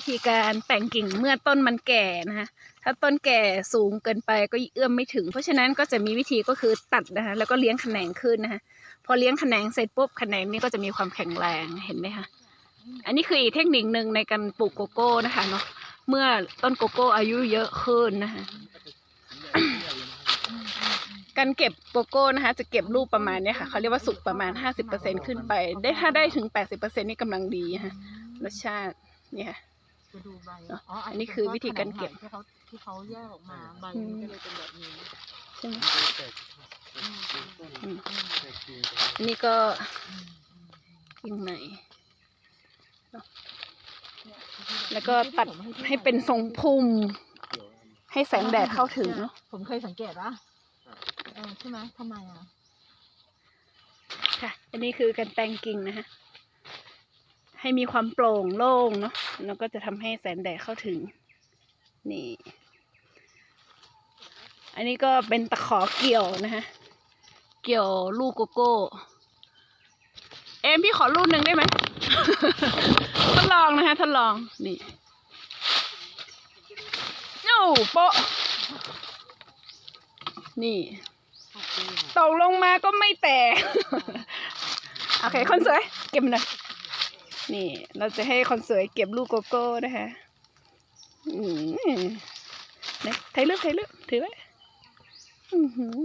วิธีการแต่งกิ่งเมื่อต้นมันแก่นะคะถ้าต้นแก่สูงเกินไปก็เอื้อมไม่ถึง เพราะฉะนั้นก็จะมีวิธีก็คือตัดนะคะแล้วก็เลี้ยงแขนงขึ้นนะคะพอเลี้ยงแขนงเสร็จปุ๊บแขนงนี้ก็จะมีความแข็งแรงเห็นไหมคะอันนี้คืออีกเทคนิคหนึ่งในการปลูกโกโก้นะคะเนาะเมื่อต้นโกโก้อายุเยอะขึ้นนะคะการเก็บโกโก้นะคะ จะเก็บลูกประมาณนี้ค่ะเขาเรียกว่าสุกประมาณ 50%ขึ้นไป ได้ถ้าได้ถึง 80%นี่กำลังดีค่ะรสชาติเนี่ยค่ะ จะดูใบเนอะอ๋ออัอันนี้คือวิธีการเก็บที่เขาที่เขาแยกออกมาใบอืมันมก็เลยเป็นแบบนี้ใช่ไหมอืมอืมอืมอืมอันนี้ก็อืมอืมกิ่งไหนเนี่ยแล้วก็ตัดให้เป็นทรงพุ่มให้แสงแดดเข้าถึงเนาะผมเคยสังเกตว่าเออใช่ไหมทำไมอะ ค่ะ อันนี้คือการแต่งกิ่งนะคะ ให้มีความโปร่งโล่งเนาะแล้วก็จะทำให้แสงแดดเข้าถึง นี่ อันนี้ก็เป็นตะขอเกี่ยวนะคะเกี่ยวลูกโกโก้ เอ็มพี่ขอลูกหนึ่งได้ไหมทดลองนะคะทดลอง นี่โอ้โปะนี่ตกลงมาก็ไม่แตก โอเค คนสวย เก็บหน่อย นี่ เราจะให้คนสวยเก็บลูกโกโก้นะคะอืมไหนถ่ายรูปถ่ายรูปถือไว้อือหือ